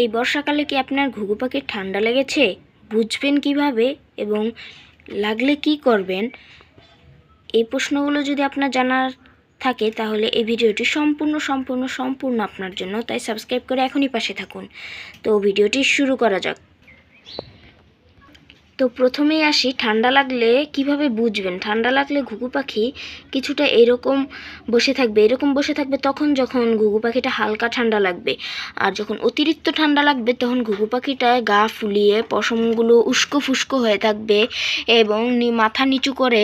এই বর্ষাকালে কি আপনার ঘুঘু পাখির ঠান্ডা লেগেছে? বুঝবেন কীভাবে এবং লাগলে কি করবেন? এই প্রশ্নগুলো যদি আপনার জানার থাকে তাহলে এই ভিডিওটি সম্পূর্ণ সম্পূর্ণ সম্পূর্ণ আপনার জন্য। তাই সাবস্ক্রাইব করে এখনই পাশে থাকুন। তো ভিডিওটি শুরু করা যাক। তো প্রথমেই আসি, ঠান্ডা লাগলে কীভাবে বুঝবেন? ঠান্ডা লাগলে ঘুঘু পাখি কিছুটা এরকম বসে থাকবে, এরকম বসে থাকবে তখন যখন ঘুঘু পাখিটা হালকা ঠান্ডা লাগবে। আর যখন অতিরিক্ত ঠান্ডা লাগবে তখন ঘুঘু পাখিটায় গা ফুলিয়ে পশমগুলো উস্কো ফুস্কো হয়ে থাকবে এবং মাথা নিচু করে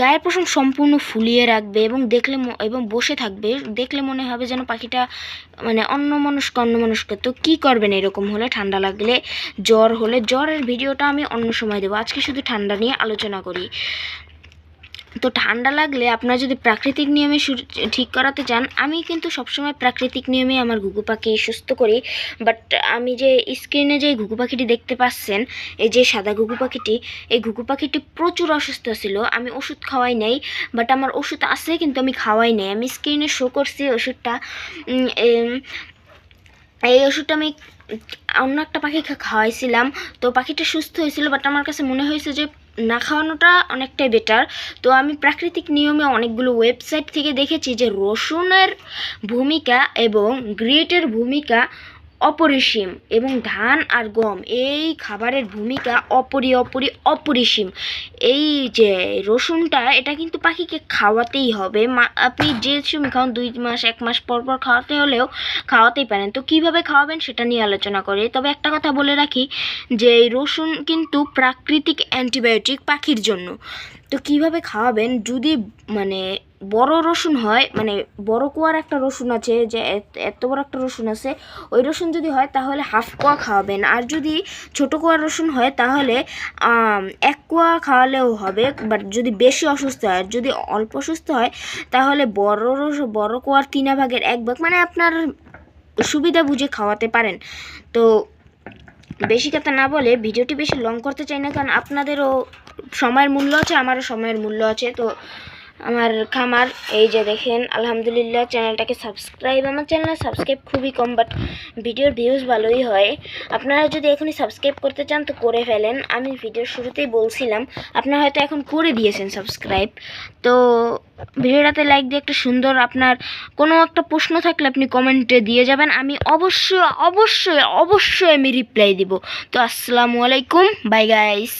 গায়ের পশম সম্পূর্ণ ফুলিয়ে রাখবে এবং দেখলে এবং বসে থাকবে। দেখলে মনে হবে যেন পাখিটা মানে অন্য মনস্ক অন্য মনস্ক তো কী করবেন এরকম হলে? ঠান্ডা লাগলে জ্বর হলে? জ্বরের ভিডিওটা আমি অন্য সময় দেবো। আজকে শুধু ঠান্ডা নিয়ে আলোচনা করি। তো ঠান্ডা লাগলে আপনারা যদি প্রাকৃতিক নিয়মে ঠিক করাতে চান, আমি কিন্তু সবসময় প্রাকৃতিক নিয়মে আমার ঘুঘু পাখি সুস্থ করি। বাট আমি যে স্ক্রিনে যে ঘুঘু পাখিটি দেখতে পাচ্ছেন, এই যে সাদা ঘুঘু পাখিটি, এই ঘুঘু পাখিটি প্রচুর অসুস্থ ছিল। আমি ওষুধ খাওয়াই নাই, বাট আমার ওষুধ আছে কিন্তু আমি খাওয়াই নাই। আমি স্ক্রিনে শো করছি ওষুধটা। এই ওষুধটা আমি অন্য একটা পাখি খাওয়াইছিলাম। তো পাখিটা সুস্থ হয়েছিল বাট আমার কাছে মনে হয়েছে যে না খাওয়ানোটা অনেকটাই বেটার তো আমি প্রাকৃতিক নিয়মে অনেকগুলো ওয়েবসাইট থেকে দেখেছি যে রসুনের ভূমিকা এবং গ্রিটের ভূমিকা অপরিসীম এবং ধান আর গম, এই খাবারের ভূমিকা অপরি অপরি অপরিসীম। এই যে রসুনটা, এটা কিন্তু পাখিকে খাওয়াতেই হবে। আপনি যে সময় খাওয়ান দুই মাস, এক মাস পর পর খাওয়াতে হলেও খাওয়াতেই পারেন। তো কীভাবে খাওয়াবেন সেটা নিয়ে আলোচনা করে। তবে একটা কথা বলে রাখি যে, এই রসুন কিন্তু প্রাকৃতিক অ্যান্টিবায়োটিক পাখির জন্য। তো কীভাবে খাওয়াবেন? যদি মানে বড় রসুন হয় মানে বড় কোয়ার একটা রসুন আছে, যে এত- বড় একটা রসুন আছে, ওই রসুন যদি হয় তাহলে হাফ কোয়া খাওয়াবেন। আর যদি ছোট কোয়ার রসুন হয় তাহলে এক কোয়া খাওয়ালেও হবে বাট যদি বেশি অসুস্থ হয়। যদি অল্প অসুস্থ হয়, তাহলে বড় রস, বড় কোয়ার তিনা ভাগের এক ভাগ মানে আপনার সুবিধা বুঝে খাওয়াতে পারেন। তো বেশি কথা না বলে ভিডিওটি বেশি লং করতে চাই না, কারণ আপনাদেরও সময়ের মূল্য আছে, আমারও সময়ের মূল্য আছে, তো আমার খামার, এই যে দেখেন, আলহামদুলিল্লাহ চ্যানেলটাকে সাবস্ক্রাইব আমার চ্যানেলে সাবস্ক্রাইব খুবই কম বাট ভিডিওর ভিউজ ভালোই হয়। আপনারা যদি এখনই সাবস্ক্রাইব করতে চান, তো করে ফেলেন। আমি ভিডিওর শুরুতেই বলছিলাম, আপনারা হয়তো এখন করে দিয়েছেন সাবস্ক্রাইব তো ভিডিওটাতে লাইক দিয়ে একটা সুন্দর আপনার কোনো একটা প্রশ্ন থাকলে আপনি কমেন্টে দিয়ে যাবেন। আমি অবশ্যই অবশ্যই অবশ্যই আমি রিপ্লাই দিব। তো আসসালামু আলাইকুম বাই গাইস